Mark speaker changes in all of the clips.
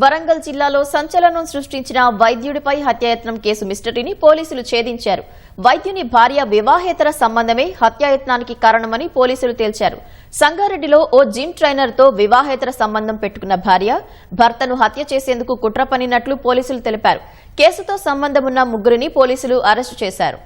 Speaker 1: వరంగల్ జిల్లాలో సంచలనం సృష్టించిన వైద్యుడిపై హత్యాయత్నం కేసు మిస్టరీని పోలీసులు ఛేదించారు. వైద్యుని భార్య వివాహేతర సంబంధమే హత్యాయత్నానికి కారణమని పోలీసులు తేల్చారు. సంగారెడ్డిలో ఓ జిమ్ ట్రైనర్తో వివాహేతర సంబంధం పెట్టుకున్న భార్య భర్తను హత్య చేసేందుకు కుట్ర పనినట్లు పోలీసులు తెలిపారు. కేసుతో సంబంధమున్న ముగ్గురిని పోలీసులు అరెస్టు చేశారు.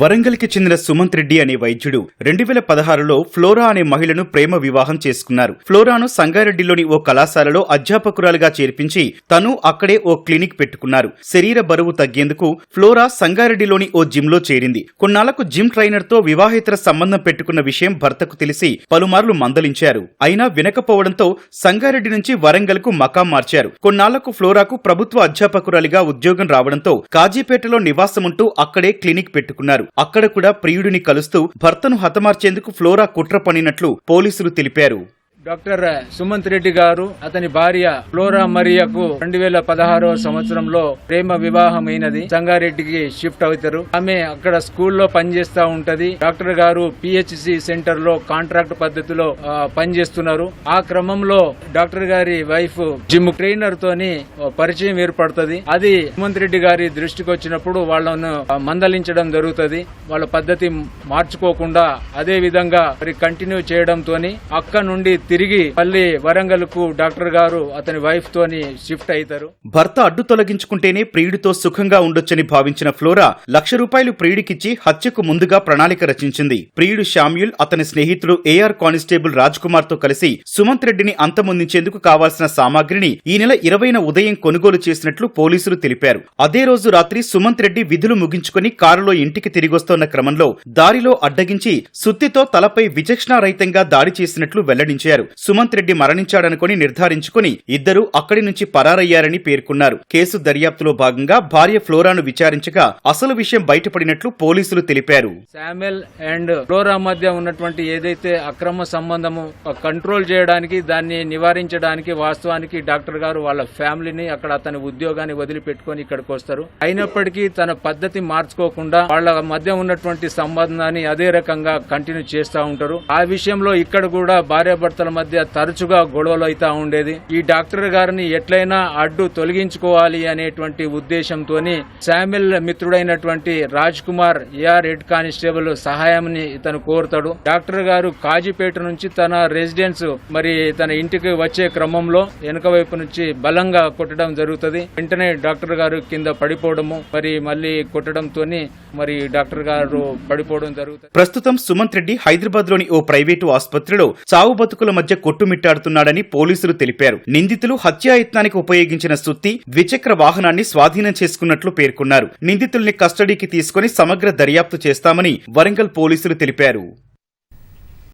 Speaker 2: వరంగల్కి చెందిన సుమంత్ రెడ్డి అనే వైద్యుడు రెండు వేల పదహారులో ఫ్లోరా అనే మహిళను ప్రేమ వివాహం చేసుకున్నారు. ఫ్లోరాను సంగారెడ్డిలోని ఓ కళాశాలలో అధ్యాపకురాలుగా చేర్పించి తను అక్కడే ఓ క్లినిక్ పెట్టుకున్నారు. శరీర బరువు తగ్గేందుకు ఫ్లోరా సంగారెడ్డిలోని ఓ జిమ్లో చేరింది. కొన్నాళ్ళకు జిమ్ ట్రైనర్తో వివాహేతర సంబంధం పెట్టుకున్న విషయం భర్తకు తెలిసి పలుమార్లు మందలించారు. అయినా వినకపోవడంతో సంగారెడ్డి నుంచి వరంగల్కు మకాం మార్చారు. కొన్నాళ్ళకు ఫ్లోరాకు ప్రభుత్వ అధ్యాపకురాలిగా ఉద్యోగం రావడంతో కాజీపేటలో నివాసముంటూ అక్కడే క్లినిక్ పెట్టుకున్నారు. అక్కడ కూడా ప్రియుడిని కలుస్తూ భర్తను హతమార్చేందుకు ఫ్లోరా కుట్ర పనినట్లు పోలీసులు తెలిపారు.
Speaker 3: డాక్టర్ సుమంత్ రెడ్డి గారు అతని భార్య ఫ్లోరా మరియకు రెండు వేల పదహారవ సంవత్సరంలో ప్రేమ వివాహం అయినది సంగారెడ్డికి షిఫ్ట్ అవుతారు. ఆమె అక్కడ స్కూల్లో పనిచేస్తా ఉంటది. డాక్టర్ గారు పిహెచ్సి సెంటర్లో కాంట్రాక్ట్ పద్ధతిలో పనిచేస్తున్నారు. ఆ క్రమంలో డాక్టర్ గారి వైఫ్ జిమ్ ట్రైనర్ తోని పరిచయం ఏర్పడుతుంది. అది సుమంత్ రెడ్డి గారి దృష్టికి వచ్చినప్పుడు వాళ్ళను మందలించడం జరుగుతుంది. వాళ్ళ పద్ధతి మార్చుకోకుండా అదే విధంగా మరి కంటిన్యూ చేయడంతోని అక్క నుండి తిరిగి మళ్ళీ వరంగల్కు డాక్టర్ గారు అతని వైఫ్ తోని షిఫ్ట్ అవుతారు
Speaker 2: భర్త అడ్డు తొలగించుకుంటేనే ప్రియుడితో సుఖంగా ఉండొచ్చని భావించిన ఫ్లోరా లక్ష రూపాయలు ప్రియుడికిచ్చి హత్యకు ముందుగా ప్రణాళిక రచించింది. ప్రియుడు శామ్యుల్ అతని స్నేహితుడు ఏఆర్ కానిస్టేబుల్ రాజ్ కుమార్తో కలిసి సుమంత్ రెడ్డిని అంతమొందించేందుకు కావాల్సిన సామాగ్రిని ఈ నెల ఇరవైన ఉదయం కొనుగోలు చేసినట్లు పోలీసులు తెలిపారు. అదే రోజు రాత్రి సుమంత్ రెడ్డి విధులు ముగించుకుని కారులో ఇంటికి తిరిగొస్తోన్న క్రమంలో దారిలో అడ్డగించి సుత్తితో తలపై విచక్షణారహితంగా దాడి చేసినట్లు వెల్లడించారు. సుమంత్ రెడ్డి మరణించాడనుకుని నిర్ధారించుకుని ఇద్దరు అక్కడి నుంచి పరారయ్యారని పేర్కొన్నారు. కేసు దర్యాప్తులో భాగంగా భార్య ఫ్లోరాను విచారించగా అసలు విషయం బయటపడినట్లు పోలీసులు తెలిపారు.
Speaker 3: శామ్యుల్ అండ్ ఫ్లోరా మధ్య ఉన్నటువంటి ఏదైతే అక్రమ సంబంధము కంట్రోల్ చేయడానికి దాన్ని నివారించడానికి వాస్తవానికి డాక్టర్ గారు వాళ్ళ ఫ్యామిలీని అక్కడ అతని ఉద్యోగాన్ని వదిలిపెట్టుకొని ఇక్కడికి వస్తారు. అయినప్పటికీ తన పద్ధతి మార్చుకోకుండా వాళ్ళ మధ్య ఉన్నటువంటి సంబంధాన్ని అదే రకంగా కంటిన్యూ చేస్తూ ఉంటారు. ఆ విషయంలో ఇక్కడ కూడా భార్యాభర్తల మధ్య తరచుగా గొడవలు అవుతా ఉండేది. ఈ డాక్టర్ గారిని ఎట్లయినా అడ్డు తొలగించుకోవాలి అనేటువంటి ఉద్దేశంతోని Samuel మిత్రుడైనటువంటి Raj Kumar AR head constable సహాయంని ఇతను కోరుతాడు. డాక్టర్ గారు కాజీపేట నుంచి తన రెసిడెన్స్ మరి తన ఇంటికి వచ్చే క్రమంలో వెనుక వైపు నుంచి బలంగా కొట్టడం జరుగుతుంది. వెంటనే డాక్టర్ గారు కింద పడిపోవడము మరి మళ్ళీ కొట్టడంతోని మరి డాక్టర్ గారు పడిపోవడం జరుగుతుంది.
Speaker 2: ప్రస్తుతం సుమంత్ రెడ్డి హైదరాబాద్లోని ఓ ప్రైవేటు ఆసుపత్రిలో చావు బతుకుల మధ్య కొట్టుమిట్టాడుతున్నాడని పోలీసులు తెలిపారు. నిందితులు హత్యాయత్నానికి ఉపయోగించిన సుత్తి ద్విచక్ర వాహనాన్ని స్వాధీనం చేసుకున్నట్లు పేర్కొన్నారు. నిందితుల్ని కస్టడీకి తీసుకుని సమగ్ర దర్యాప్తు చేస్తామని వరంగల్ పోలీసులు తెలిపారు.